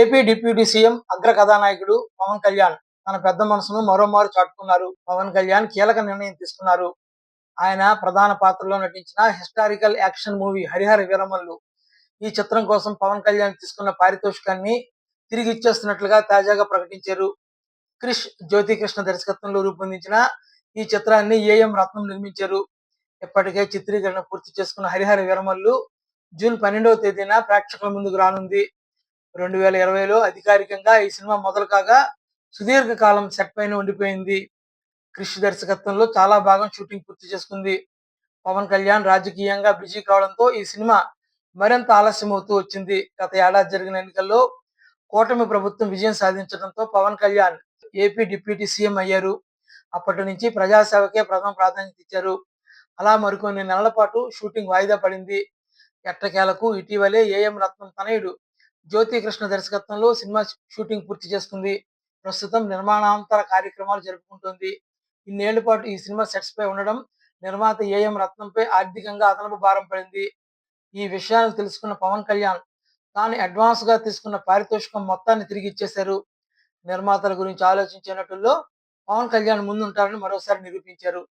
AP deputy CM అగ్ర కథానాయకుడు పవన్ కళ్యాణ్ తన పెద్ద మనసును మరోమారు చాటుకున్నారు. పవన్ కళ్యాణ్ కీలక నిర్ణయం తీసుకున్నారు. ఆయన ప్రధాన పాత్రలో నటించిన historical action movie Harihara Veeramallu ఈ చిత్రం కోసం పవన్ కళ్యాణ్ తీసుకున్న పారితోషికాన్ని తిరిగి ఇచ్చేస్తున్నట్లుగా తాజాగా ప్రకటించారు. క్రిష్ జ్యోతికృష్ణ దర్శకత్వంలో రూపొందించిన ఈ చిత్రాన్ని ఏఎం రత్నం నిర్మించారు. ఇప్పటికే చిత్రీకరణ పూర్తి చేసుకున్న హరిహర వీరమల్లు జూన్ పన్నెండవ తేదీన ప్రేక్షకుల ముందుకు రానుంది. రెండు వేల ఇరవైలో అధికారికంగా ఈ సినిమా మొదలు కాగా సుదీర్ఘ కాలం సెట్ పైన ఉండిపోయింది. క్రిష్ దర్శకత్వంలో చాలా భాగం షూటింగ్ పూర్తి చేసుకుంది. పవన్ కళ్యాణ్ రాజకీయంగా బిజీ కావడంతో ఈ సినిమా మరింత ఆలస్యం అవుతూ వచ్చింది. గత ఏడాది జరిగిన ఎన్నికల్లో కూటమి ప్రభుత్వం విజయం సాధించడంతో Pawan Kalyan AP deputy CM అయ్యారు. అప్పటి నుంచి ప్రజాసేవకే ప్రథమ ప్రాధాన్యత ఇచ్చారు. అలా మరికొన్ని నెలల పాటు షూటింగ్ వాయిదా పడింది. ఎట్టకేలకు ఇటీవలే ఏఎం రత్నం తనయుడు జ్యోతి కృష్ణ దర్శకత్వంలో సినిమా షూటింగ్ పూర్తి చేసుకుంది ప్రస్తుతం నిర్మాణాంతర కార్యక్రమాలు జరుపుకుంటుంది. ఇన్నేళ్ళ పాటు ఈ సినిమా సెట్స్ పై ఉండడం నిర్మాత ఏఎం రత్నంపై ఆర్థికంగా అదనపు భారం పడింది. ఈ విషయాన్ని తెలుసుకున్న పవన్ కళ్యాణ్ తాను అడ్వాన్స్గా తీసుకున్న పారితోషికం మొత్తాన్ని తిరిగి ఇచ్చేశారు. నిర్మాతల గురించి ఆలోచించే నటుల్లో పవన్ కళ్యాణ్ ముందుంటారని మరోసారి నిరూపించారు.